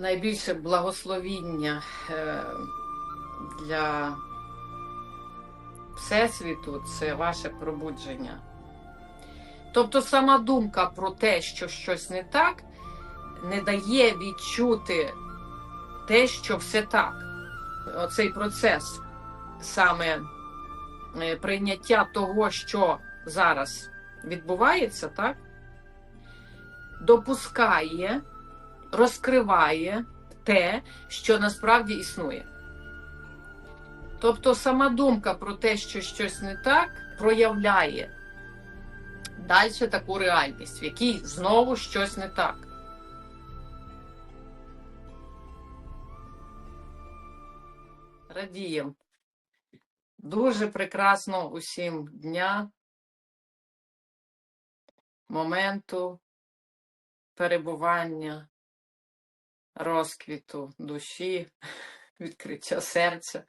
найбільше благословіння е, для Всесвіту це ваше пробудження. Тобто сама думка про те, що щось не так, не дає відчути те, що все так. Оцей процес саме е, прийняття того, що зараз відбувається, так, допускає, розкриває те, що насправді існує. Тобто сама думка про те, що щось не так, проявляє далі таку реальність, в якій знову щось не так. Радіємо. Дуже прекрасно усім дня, моменту перебування, розквіту душі, відкриття серця.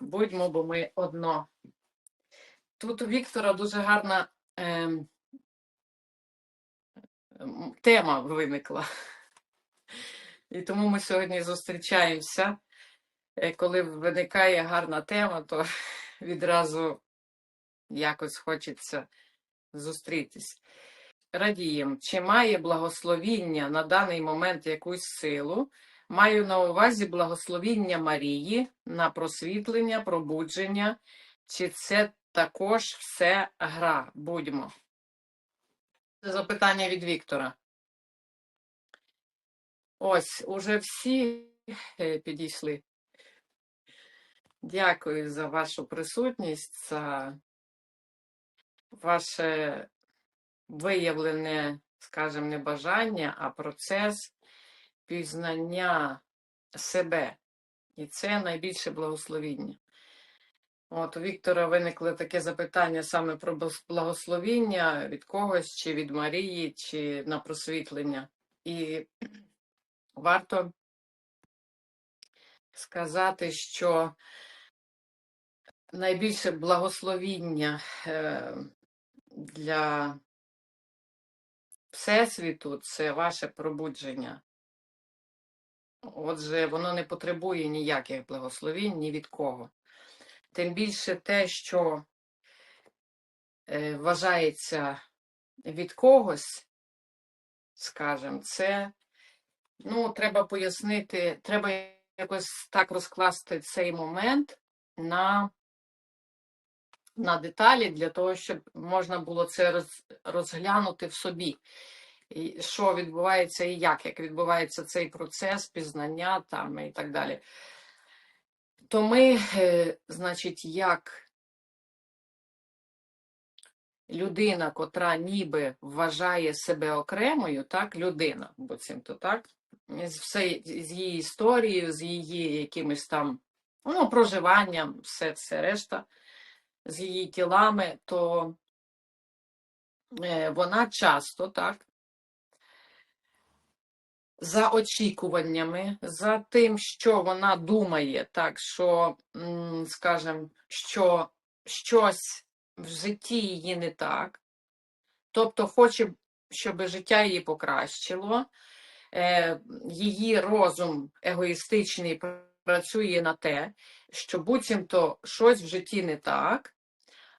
Будьмо, бо ми одно. Тут у Віктора дуже гарна м, тема виникла. І тому ми сьогодні зустрічаємося. Е, Коли виникає гарна тема, то відразу якось хочеться зустрітись. Радіємо, чи має благословіння на даний момент якусь силу? Маю на увазі благословіння Марії на просвітлення, пробудження, чи це також все гра? Будьмо. Це запитання від Віктора. Ось, уже всі е, підійшли. Дякую за вашу присутність, за ваше виявлене, скажімо, не бажання, а процес пізнання себе. І це найбільше благословіння. От у Віктора виникло таке запитання саме про благословіння від когось, чи від Марії, чи на просвітлення. І варто сказати, що найбільше благословіння е, для Всесвіту це ваше пробудження. Отже, воно не потребує ніяких благословінь ні від кого. Тим більше те, що е, вважається від когось, скажімо, це ну, треба пояснити, треба якось так розкласти цей момент на, на деталі для того, щоб можна було це розглянути в собі. І що відбувається і як, як відбувається цей процес пізнання там і так далі. То ми, е, значить, як людина, котра ніби вважає себе окремою, так, людина, буцімто, так, з, все, з її історією, з її якимось там ну, проживанням, все, все решта, з її тілами, то е, вона часто так. За очікуваннями, за тим, що вона думає, так що, скажем, що щось в житті її не так, тобто хоче, щоб життя її покращило, е, її розум егоїстичний працює на те, що буцімто щось в житті не так,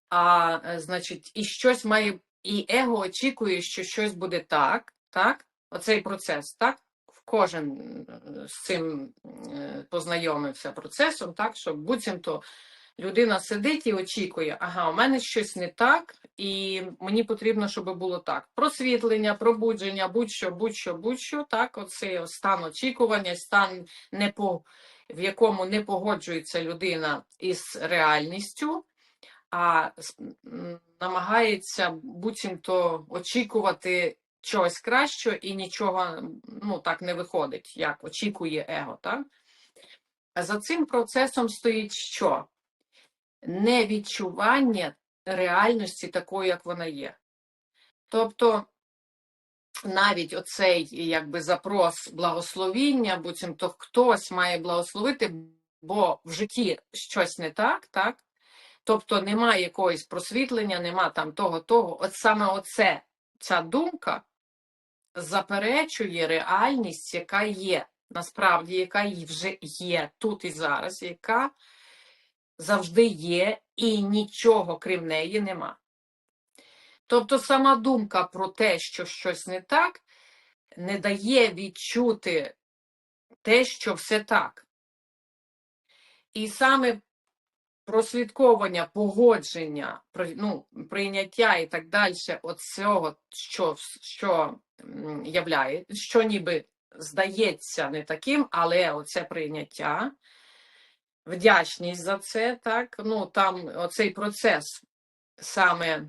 а е, значить, і щось має, і его очікує, що щось буде так, так? Оцей процес, так? Кожен е, з цим е, познайомився процесом, так, що буцімто людина сидить і очікує, ага, у мене щось не так, і мені потрібно, щоб було так. Просвітлення, пробудження, будь-що, будь-що, будь-що, так, оцей стан очікування, стан непо, в якому не погоджується людина із реальністю, а намагається буцімто очікувати чогось кращого і нічого ну, так не виходить, як очікує его. Так? А за цим процесом стоїть що? Невідчування реальності такої, як вона є. Тобто навіть оцей якби запрос благословіння, буцімто хтось має благословити, бо в житті щось не так, так? Тобто немає якогось просвітлення, нема там того, того. От саме оце, ця думка заперечує реальність, яка є, насправді, яка вже є тут і зараз, яка завжди є, і нічого крім неї нема. Тобто сама думка про те, що щось не так, не дає відчути те, що все так. І саме прослідковування, погодження, ну, прийняття і так далі, от цього, що, що являє, що ніби здається не таким, але оце прийняття, вдячність за це, так, ну там оцей процес саме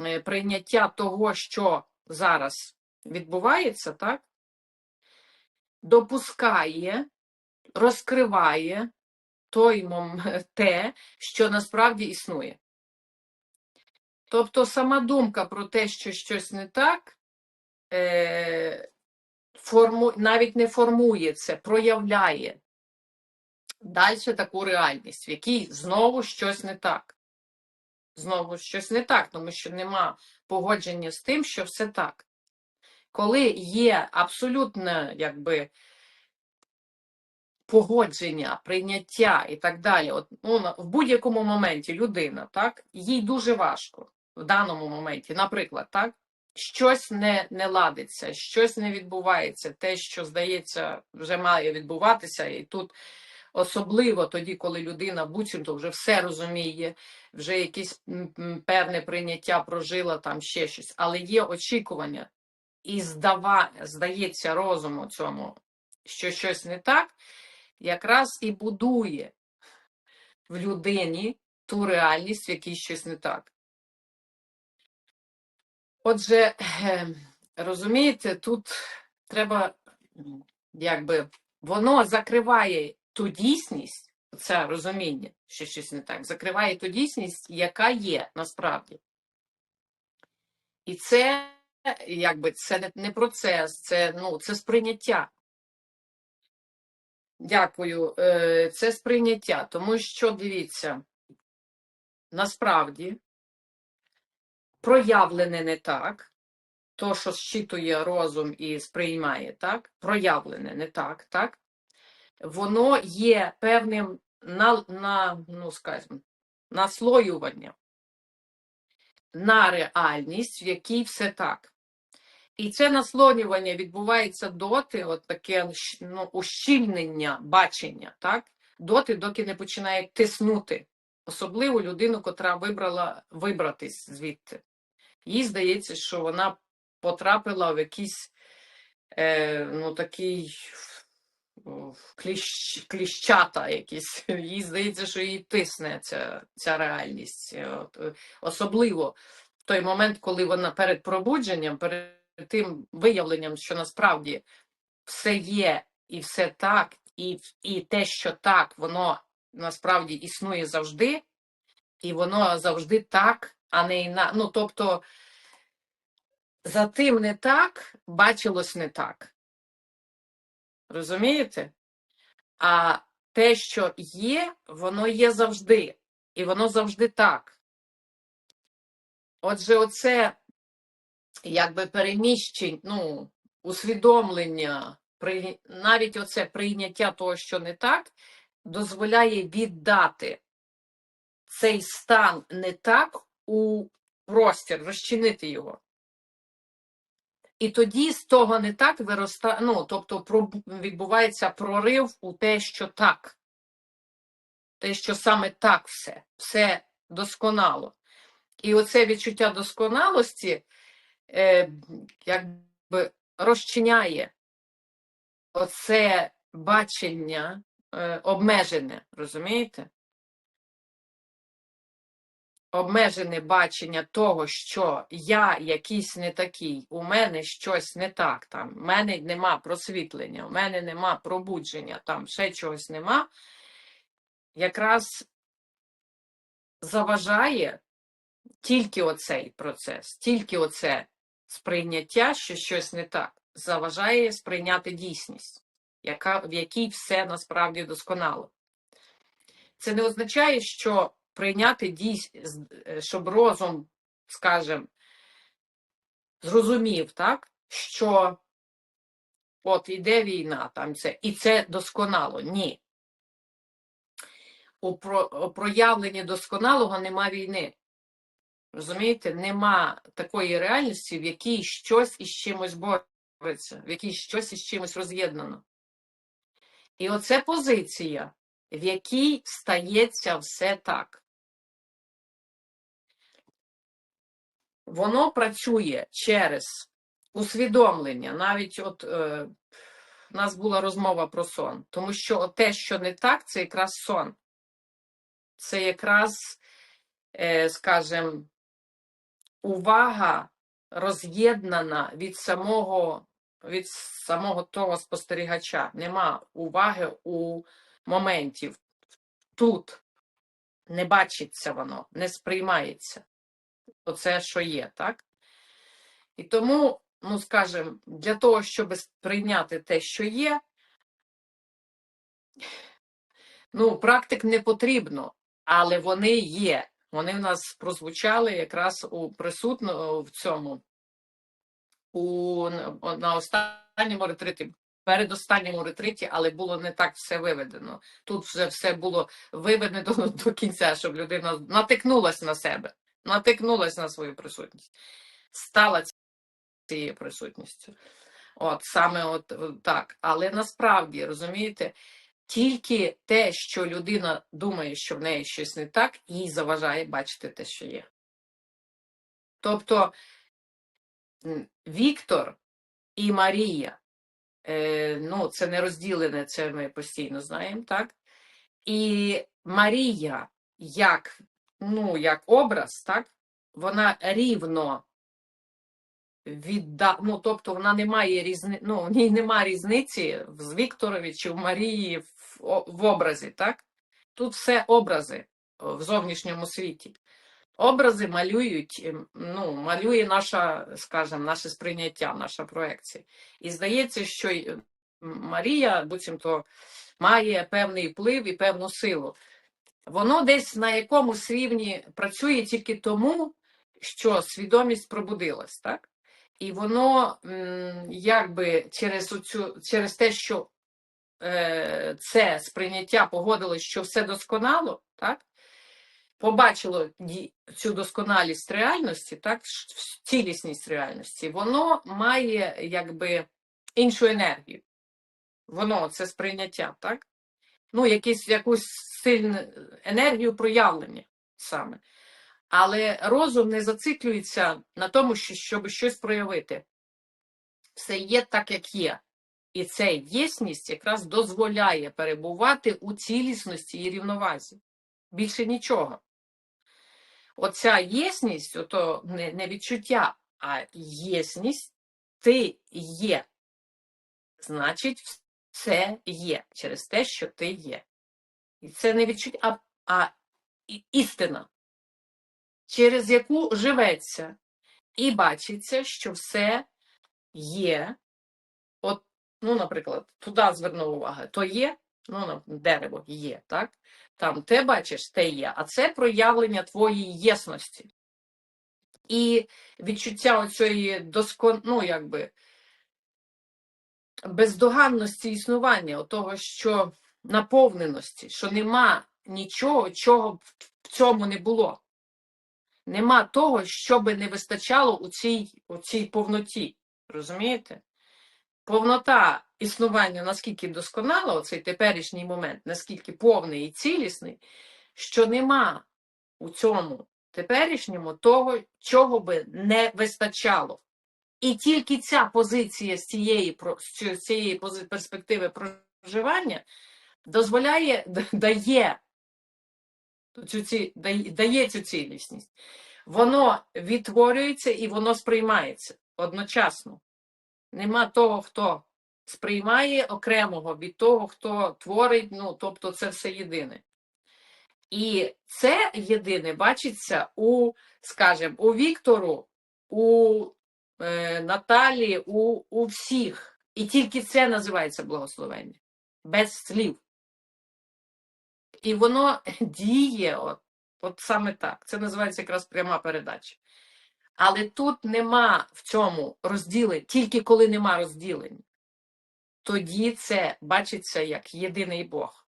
е, прийняття того, що зараз відбувається, так, допускає, розкриває той те, що насправді існує. Тобто сама думка про те, що щось не так, е, форму, навіть не формує це, проявляє далі таку реальність, в якій знову щось не так. Знову щось не так, тому що нема погодження з тим, що все так. Коли є абсолютне, якби, погодження, прийняття і так далі, от, ну, в будь-якому моменті людина, так, їй дуже важко в даному моменті, наприклад, так, щось не, не ладиться, щось не відбувається, те, що здається, вже має відбуватися, і тут особливо тоді, коли людина буцімто вже все розуміє, вже якесь певне прийняття прожила, там ще щось, але є очікування, і здава, здається розуму цьому, що щось не так, якраз і будує в людині ту реальність, в якій щось не так. Отже, е, розумієте, тут треба, якби, воно закриває ту дійсність, це розуміння, що щось не так, закриває ту дійсність, яка є насправді. І це, якби, це не процес, це, ну, це сприйняття. Дякую. Е, Це сприйняття, тому що дивіться, насправді проявлене не так, то, що щитує розум і сприймає, так, проявлене не так, так, воно є певним на, на ну, скажімо, наслоюванням на реальність, в якій все так. І це наслонювання відбувається доти, от таке ну, ущільнення бачення, так? доти, доки не починає тиснути, особливо людину, котра вибрала вибратись звідти. Їй здається, що вона потрапила в якийсь е, ну, такий кліщ, кліщата якісь. Їй здається, що її тисне ця, ця реальність. От, е, особливо в той момент, коли вона перед пробудженням, перед тим виявленням, що насправді все є і все так, і, і те, що так, воно насправді існує завжди, і воно завжди так, а не іна. Ну, тобто, за тим не так, бачилось не так. Розумієте? А те, що є, воно є завжди, і воно завжди так. Отже, оце якби переміщення, ну, усвідомлення, при, навіть оце прийняття того, що не так, дозволяє віддати цей стан не так у простір, розчинити його. І тоді з того не так виростає, ну, тобто відбувається прорив у те, що так. Те, що саме так все, все досконало. І оце відчуття досконалості е, якби розчиняє оце бачення е, обмежене, розумієте? Обмежене бачення того, що я якийсь не такий, у мене щось не так, там, в мене нема просвітлення, у мене нема пробудження, там ще чогось нема, якраз заважає тільки оцей процес, тільки оце сприйняття, що щось не так, заважає сприйняти дійсність, яка, в якій все насправді досконало. Це не означає, що прийняти дійсність, щоб розум, скажімо, зрозумів, так, що от іде війна, там це, і це досконало. Ні. У проявленні досконалого нема війни. Розумієте, нема такої реальності, в якій щось із чимось бореться, в якій щось із чимось роз'єднано. І оце позиція, в якій стається все так. Воно працює через усвідомлення. Навіть от е, у нас була розмова про сон, тому що те, що не так, це якраз сон. Це якраз, е, скажімо, увага роз'єднана від самого, від самого того спостерігача. Нема уваги у моменті. Тут не бачиться воно, не сприймається. Оце, що є, так? І тому, ну скажімо, для того, щоб сприйняти те, що є, ну, практик не потрібно, але вони є. Вони в нас прозвучали якраз у присутно в цьому, у, на останньому ретриті, передостанньому ретриті, але було не так все виведено. Тут вже все було виведено до, до кінця, щоб людина натикнулася на себе, натикнулася на свою присутність, стала цією присутністю. От саме от так. Але насправді, розумієте, тільки те, що людина думає, що в неї щось не так, їй заважає бачити те, що є. Тобто Віктор і Марія, е, ну, це не розділене, це ми постійно знаємо, так? І Марія, як, ну, як образ, так, вона рівно відда... ну, тобто вона не має різни... ну, в ній немає різниці в Вікторові чи в Марії в, в образі, так? Тут все образи в зовнішньому світі. Образи малюють, ем, ну, малює наша, скажімо, наше сприйняття, наша проекція. І здається, що ем, Марія, буцімто, має певний вплив і певну силу. Воно десь на якомусь рівні працює тільки тому, що свідомість пробудилась, так? І воно якби через оцю, через те, що е, це сприйняття погодилось, що все досконало, так? Побачило цю досконалість реальності, так, цілісність реальності, воно має якби іншу енергію. Воно це сприйняття, так? Ну, якісь, якусь сильну енергію проявлення саме. Але розум не зациклюється на тому, щоб щось проявити. Все є так, як є. І ця єсність якраз дозволяє перебувати у цілісності і рівновазі. Більше нічого. Оця єсність, ото не, не відчуття, а єсність ти є. Значить, все є через те, що ти є. І це не відчуття, а, а істина, через яку живеться і бачиться, що все є. Ну, наприклад, туди звернув увагу, то є, ну, дерево є, так? Там те бачиш, те є, а це проявлення твоєї єсності. І відчуття оцієї доскон, ну, якби, бездоганності існування, того, що наповненості, що нема нічого, чого б в цьому не було. Нема того, що би не вистачало у цій, у цій повноті. Розумієте? Повнота існування наскільки досконала, оцей теперішній момент, наскільки повний і цілісний, що нема у цьому теперішньому того, чого би не вистачало. І тільки ця позиція з цієї, з цієї перспективи проживання дозволяє, дає цю, дає цю цілісність. Воно відтворюється і воно сприймається одночасно. Нема того, хто сприймає окремого від того, хто творить, ну, тобто це все єдине. І це єдине бачиться у, скажімо, у Віктору, у е, Наталі, у, у всіх. І тільки це називається благословення. Без слів. І воно діє от, от саме так. Це називається якраз пряма передача. Але тут нема в цьому розділень, тільки коли нема розділень. Тоді це бачиться як єдиний Бог.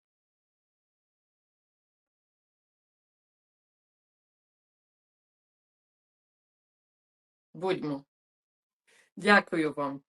Будьмо. Дякую вам.